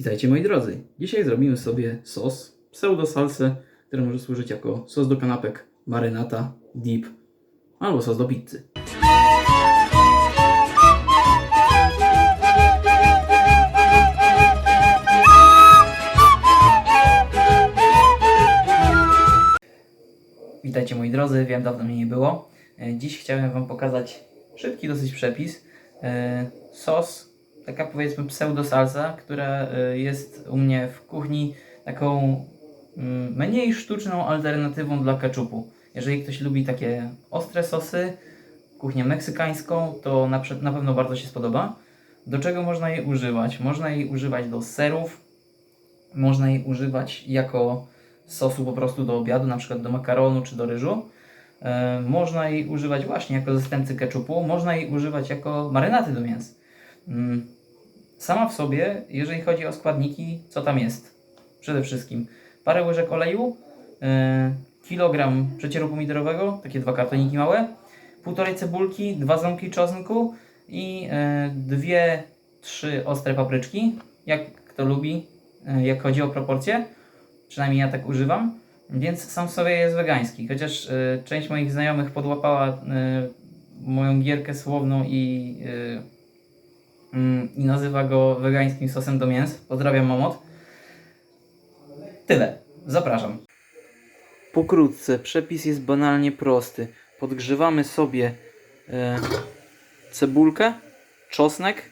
Witajcie moi drodzy. Dzisiaj zrobimy sobie sos pseudo salsę, który może służyć jako sos do kanapek, marynata, dip albo sos do pizzy. Witajcie moi drodzy, wiem dawno mnie nie było. E, Dziś chciałem Wam pokazać szybki dosyć przepis. E, Sos, taka powiedzmy pseudo salsa, która e, jest u mnie w kuchni taką mm, mniej sztuczną alternatywą dla keczupu. Jeżeli ktoś lubi takie ostre sosy, kuchnię meksykańską, to na pewno bardzo się spodoba. Do czego można jej używać? Można jej używać do serów, można jej używać jako sosu po prostu do obiadu, na przykład do makaronu czy do ryżu. E, Można jej używać właśnie jako zastępcy keczupu, można jej używać jako marynaty do mięs. Mm, Sama w sobie, jeżeli chodzi o składniki, co tam jest? Przede wszystkim parę łyżek oleju, e, kilogram przecieru pomidorowego, takie dwa kartoniki małe, półtorej cebulki, dwa ząbki czosnku i e, dwie, trzy ostre papryczki, jak kto lubi, e, jak chodzi o proporcje. Przynajmniej ja tak używam. Więc sam w sobie jest wegański. Chociaż y, część moich znajomych podłapała y, moją gierkę słowną i, y, i nazywa go wegańskim sosem do mięs. Pozdrawiam Momot. Tyle. Zapraszam. Pokrótce, przepis jest banalnie prosty. Podgrzewamy sobie e, cebulkę, czosnek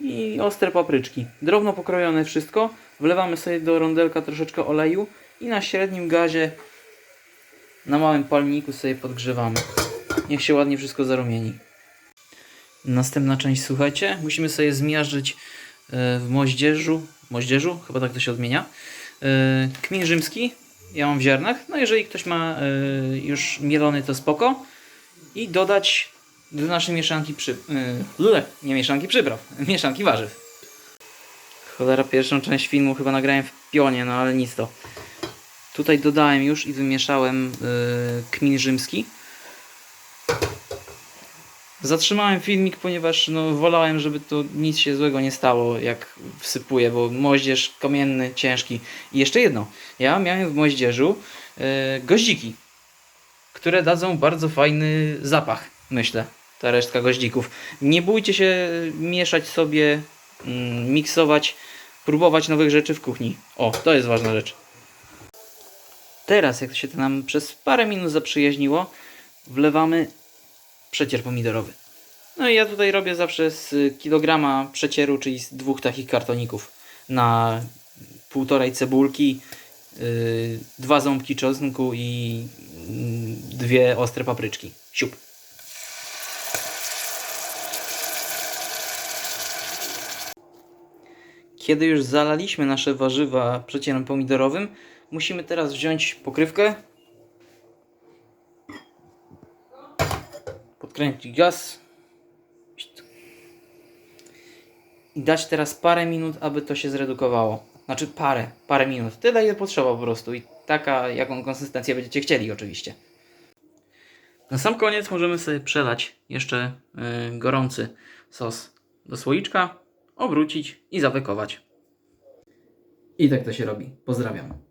i ostre papryczki. Drobno pokrojone wszystko. Wlewamy sobie do rondelka troszeczkę oleju i na średnim gazie na małym palniku sobie podgrzewamy. Niech się ładnie wszystko zarumieni. Następna część, słuchajcie, musimy sobie zmiażdżyć e, w moździerzu, moździerzu, chyba tak to się odmienia, e, kmin rzymski, ja mam w ziarnach, no jeżeli ktoś ma e, już mielony to spoko. I dodać do naszej mieszanki przy... Nie mieszanki przypraw, mieszanki warzyw. Cholera, pierwszą część filmu chyba nagrałem w pionie, no ale nic to. Tutaj dodałem już i wymieszałem kmin rzymski. Zatrzymałem filmik, ponieważ no, wolałem, żeby to nic się złego nie stało, jak wsypuję, bo moździerz kamienny, ciężki. I jeszcze jedno. Ja miałem w moździerzu yy, goździki, które dadzą bardzo fajny zapach, myślę. Ta resztka goździków. Nie bójcie się mieszać sobie, mm, miksować, próbować nowych rzeczy w kuchni. O, to jest ważna rzecz. Teraz, jak się to nam przez parę minut zaprzyjaźniło, wlewamy przecier pomidorowy. No i ja tutaj robię zawsze z kilograma przecieru, czyli z dwóch takich kartoników na półtorej cebulki, yy, dwa ząbki czosnku i yy, dwie ostre papryczki. Siup. Kiedy już zalaliśmy nasze warzywa przecierem pomidorowym, musimy teraz wziąć pokrywkę, podkręcić gaz i dać teraz parę minut, aby to się zredukowało. Znaczy parę, parę minut. Tyle ile potrzeba po prostu i taka jaką konsystencję będziecie chcieli oczywiście. Na sam koniec możemy sobie przelać jeszcze y, gorący sos do słoiczka, obrócić i zawykować. I tak to się robi. Pozdrawiam.